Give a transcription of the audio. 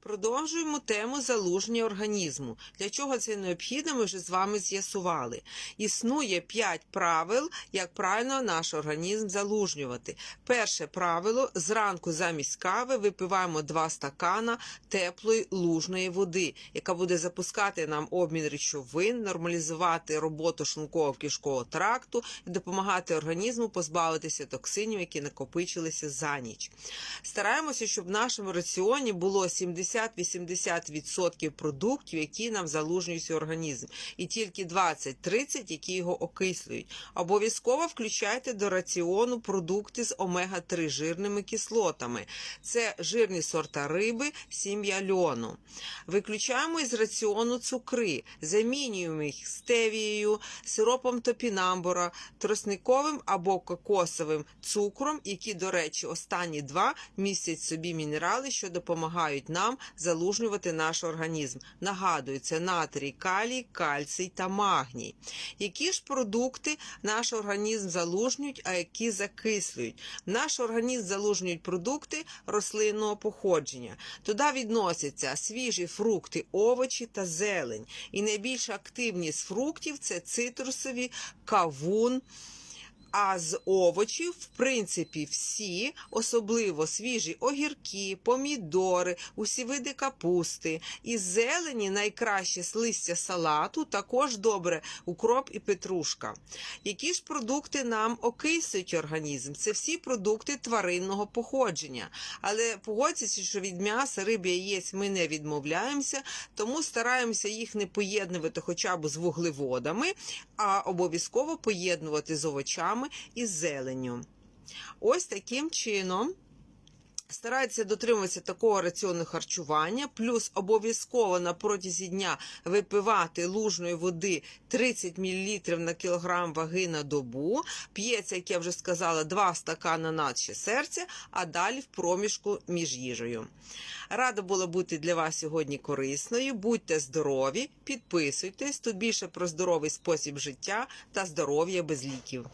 Продовжуємо тему залуження організму. Для чого це необхідно, ми вже з вами з'ясували. Існує 5 правил, як правильно наш організм залужнювати. Перше правило: зранку замість кави випиваємо 2 стакана теплої лужної води, яка буде запускати нам обмін речовин, нормалізувати роботу шлунково-кишкового тракту і допомагати організму позбавитися токсинів, які накопичилися за ніч. Стараємося, щоб в нашому раціоні було 70-80% продуктів, які нам залужнюють організм, і тільки 20-30, які його окислюють. Обов'язково включайте до раціону продукти з омега-3 жирними кислотами. Це жирні сорта риби, сім'я льону. Виключаємо із раціону цукри, замінюємо їх стевією, сиропом топінамбура, тросниковим або кокосовим цукром, які, до речі, останні два містять собі мінерали, що допомагають нам залужнювати наш організм. Нагадую, це натрій, калій, кальцій та магній. Які ж продукти наш організм залужнюють, а які закислюють? Наш організм залужнюють продукти рослинного походження. Туди відносяться свіжі фрукти, овочі та зелень. І найбільша активність фруктів це цитрусові, кавун. А з овочів, в принципі, всі, особливо свіжі огірки, помідори, усі види капусти. Із зелені найкраще з листя салату, також добре укроп і петрушка. Які ж продукти нам окислюють організм? Це всі продукти тваринного походження. Але погодьтеся, що від м'яса, риби, яєць ми не відмовляємося, тому стараємося їх не поєднувати хоча б з вуглеводами, а обов'язково поєднувати з овочами і зеленню. Ось таким чином. Старайтеся дотримуватися такого раціону харчування, плюс обов'язково на протязі дня випивати лужної води 30 мл на кілограм ваги на добу. П'ється, як я вже сказала, 2 стакана наче серця, а далі в проміжку між їжею. Рада була бути для вас сьогодні корисною. Будьте здорові, підписуйтесь. Тут більше про здоровий спосіб життя та здоров'я без ліків.